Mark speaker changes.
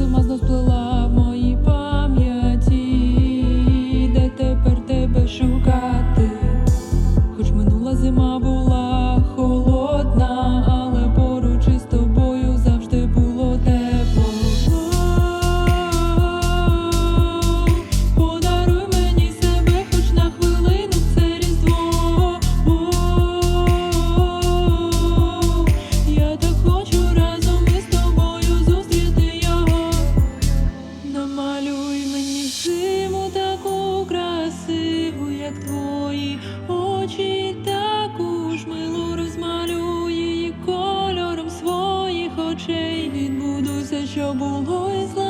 Speaker 1: Зима знов сплила було і зла